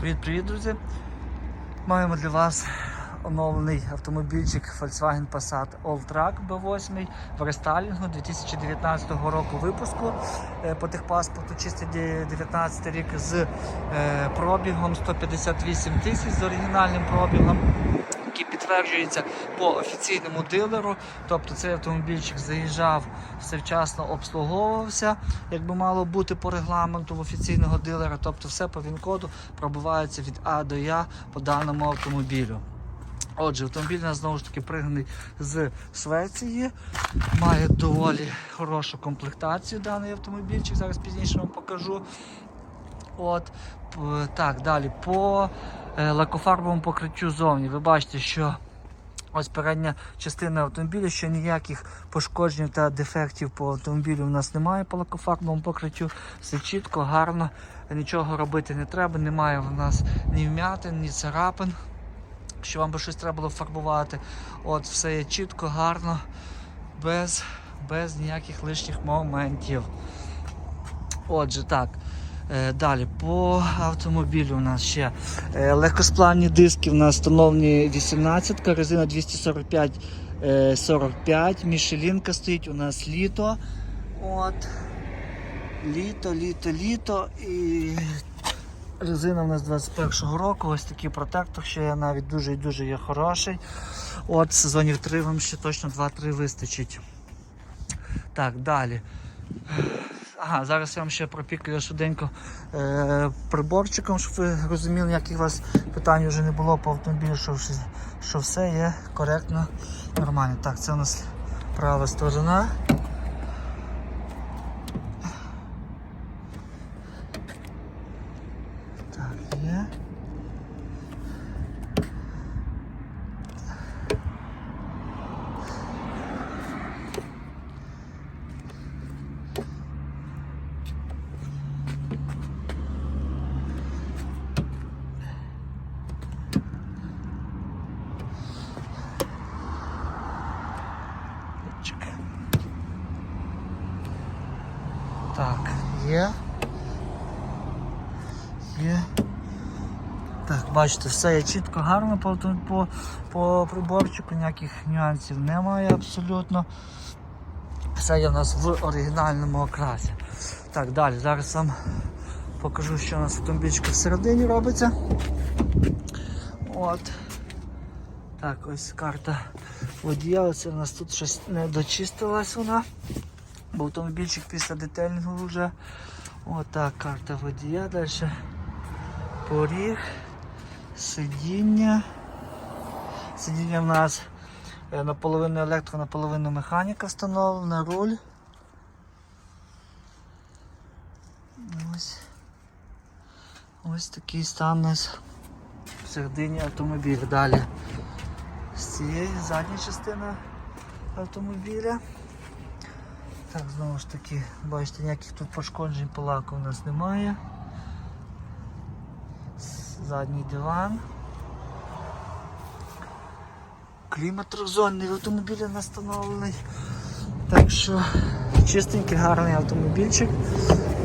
Привіт-привіт, друзі! Маємо для вас оновлений автомобільчик Volkswagen Passat Alltrack B8 в рестайлінгу 2019 року випуску е, по техпаспорту чистий 19 рік з е, пробігом 158 тисяч з оригінальним пробігом. Який підтверджується по офіційному дилеру, тобто цей автомобільчик заїжджав, все вчасно обслуговувався, як би мало бути по регламенту в офіційного дилера, тобто все по він-коду пробивається від А до Я по даному автомобілю. Отже, автомобіль у нас знову ж таки пригнаний з Швеції, має доволі хорошу комплектацію даний автомобільчик, зараз пізніше вам покажу. От, так, далі по лакофарбовому покриттю зовні. Ви бачите, що ось передня частина автомобіля, що ніяких пошкоджень та дефектів по автомобілю у нас немає по лакофарбовому покриттю. Все чітко, гарно, нічого робити не треба, немає в нас ні вмятин, ні царапин. Що вам би щось треба було фарбувати. От, все є чітко, гарно, без, без ніяких лишніх моментів. Отже, так. Е, Далі по автомобілю у нас ще е, легкосплавні диски. У нас встановлені 18, резина 245 е, 45, мішелінка стоїть у нас літо. От. Літо, літо, літо і резина у нас 21-го року. Ось такий протектор, що є навіть дуже і дуже є хороший. От сезонів 3 вам ще точно 2-3 вистачить. Так, далі. Ага, зараз я вам ще пропікаю швиденько е, приборчиком, щоб ви розуміли, яких у вас питань вже не було по автомобілю, що, що все є коректно, нормально. Так, це у нас права сторона. Так, є. Чек. Так, є. Є. Так, бачите, все є чітко гарно по, по, по приборчику, ніяких нюансів немає абсолютно. Все є в нас в оригінальному окрасі. Так, далі, зараз вам покажу, що у нас в автомобільчику всередині робиться. От. Так, ось карта водія. Оце у нас тут щось не дочистилась вона. Бо автомобільчик після детельного вже. Отак, карта водія. Далі поріг, сидіння. Сидіння в нас е, наполовину електро, наполовину механіка встановлена, руль. Ось. Ось такий стан у нас всередині автомобіля. Далі з цієї задня частина автомобіля. Так, знову ж таки, бачите, ніяких тут пошкоджень по лаку у нас немає. Задній диван. Клімат в автомобілі у. Так що чистенький, гарний автомобільчик.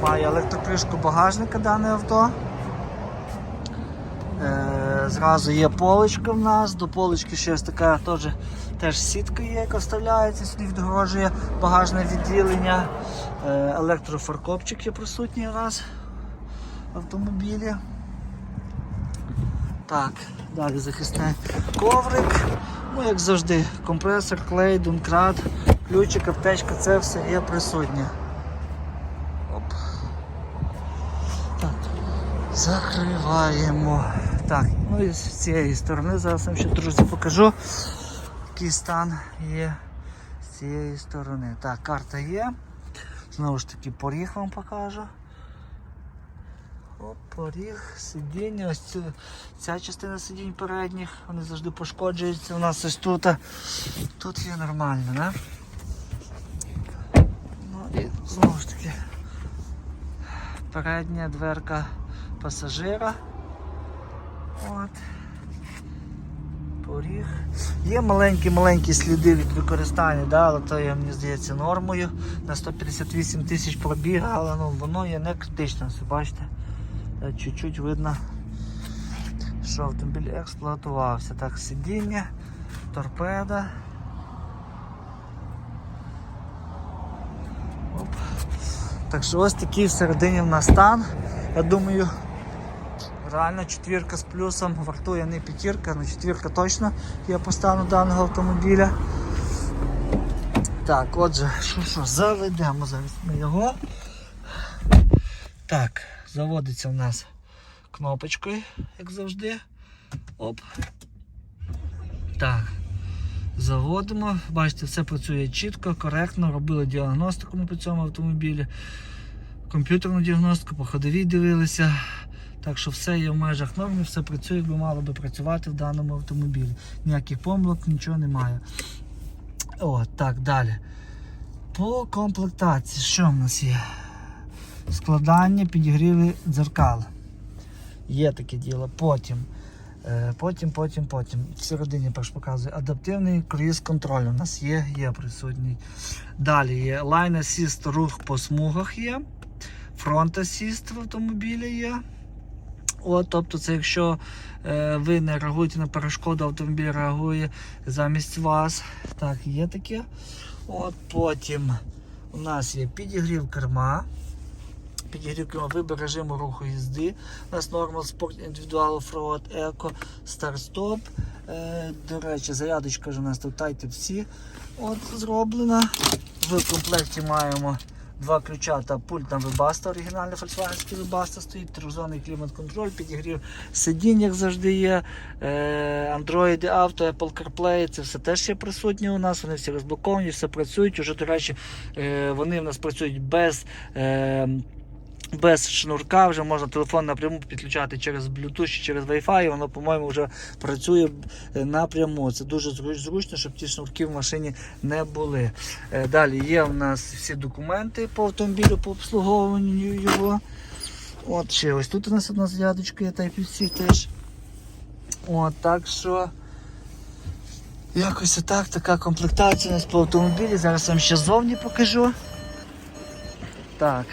Має електрокришку багажника дане авто. Е, зразу є поличка в нас, до полички ще така теж, теж сітка є, яка вставляється, сюди відгорожує багажне відділення. Е, електрофаркопчик є присутній у нас в автомобілі. Так, далі захисний коврик. Ну, як завжди, компресор, клей, донкрат, ключик, аптечка, це все є присутнє. Оп. Так. Закриваємо. Так, ну і з цієї сторони зараз вам ще друзі покажу, який стан є з цієї сторони. Так, карта є. Знову ж таки поріг вам покажу. Поріг, сидіння, ось цю, ця частина сидінь передніх, вони завжди пошкоджуються. У нас ось тут. Тут є нормально, да? Ну і знову ж таки передня дверка пасажира. От. Поріг. Є маленькі-маленькі сліди від використання, да, але то є, мені здається, нормою. На 158 тисяч пробіга, але ну, воно є не критично, все бачите. Е, Чуть-чуть видно що автомобіль експлуатувався. Так, сидіння, торпеда. Оп. Так що ось такий всередині в нас стан. Я думаю, реально четвірка з плюсом вартує не п'ятірка, але четвірка точно є по стану даного автомобіля. Так, отже, що що, заведемо зараз ми його. Так, заводиться у нас кнопочкою, як завжди. Оп. Так. Заводимо. Бачите, все працює чітко, коректно. Робили діагностику ми по цьому автомобілі. Комп'ютерну діагностику, по ходовій дивилися. Так що все є в межах норми, все працює, як би мало би працювати в даному автомобілі. Ніяких помилок, нічого немає. О, так, далі. По комплектації, що в нас є? Складання, підігріви дзеркал. Є таке діло. Потім. Е, Потім, потім, потім. Всередині перш показую. Адаптивний круїз контроль у нас є, є присутній. Далі є Line Assist рух по смугах є. Front Assist в автомобілі є. От, тобто, це якщо е, ви не реагуєте на перешкоду, автомобіль реагує замість вас. Так, є таке. От Потім у нас є підігрів керма. Підігрів вибір режиму руху їзди. У нас Normal Sport, Individual Offroad, Eco, Start-Stop. Е, до речі, зарядочка ж у нас тут Type-C от, зроблена. В комплекті маємо два ключа та пульт на Webasto, оригінальний Volkswagen Webasto стоїть, трьохзонний клімат-контроль, підігрів сидінь, як завжди є. Е, Android Auto, Apple CarPlay, це все теж є присутнє у нас, вони всі розблоковані, все працюють. Уже, до речі, е, вони в нас працюють без. Е, без шнурка вже можна телефон напряму підключати через Bluetooth чи через Wi-Fi, воно, по-моєму, вже працює е, напряму. Це дуже зручно, щоб ті шнурки в машині не були. Е, Далі є у нас всі документи по автомобілю, по обслуговуванню його. От ще ось тут у нас одна зарядочка є Type-C теж. От, так що. Якось отак, така комплектація у нас по автомобілі. Зараз вам ще ззовні покажу. Так.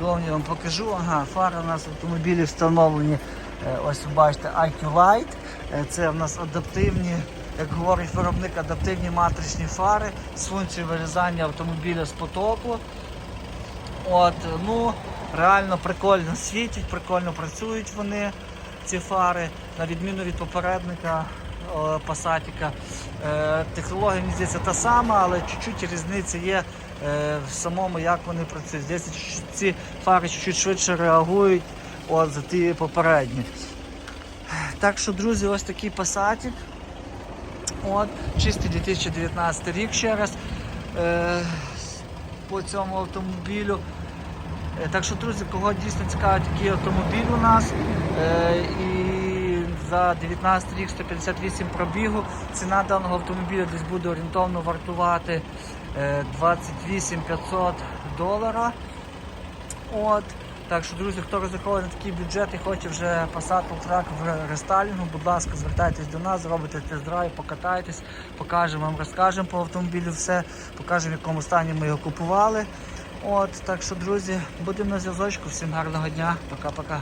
Зовні вам покажу. Ага, фари у нас в автомобілі встановлені. е, Ось ви бачите IQ Light. Е, Це у нас адаптивні, як говорить виробник, адаптивні матричні фари з функцією вирізання автомобіля з потоку. От, ну, реально прикольно світять, прикольно працюють вони, ці фари, на відміну від попередника Пасатіка. Е, технологія мені здається та сама, але чуть-чуть різниця є в самому, як вони працюють. Чуть- ці фари чуть-чуть швидше реагують от, за ті попередні. Так що, друзі, ось такий Пасатік. От, чистий 2019 рік ще раз. Е, по цьому автомобілю. Е, Так що, друзі, кого дійсно цікавить такий автомобіль у нас. е, І за 19 рік 158 пробігу. Ціна даного автомобіля десь буде орієнтовно вартувати е, 28 500 долара. От. Так що, друзі, хто розраховує на такий бюджет і хоче вже Passat трак в рестайлінгу, будь ласка, звертайтесь до нас, зробите тест-драйв, покатайтесь, покажемо вам, розкажемо по автомобілю все, покажемо, в якому стані ми його купували. От, так що, друзі, будемо на зв'язочку. Всім гарного дня. Пока-пока.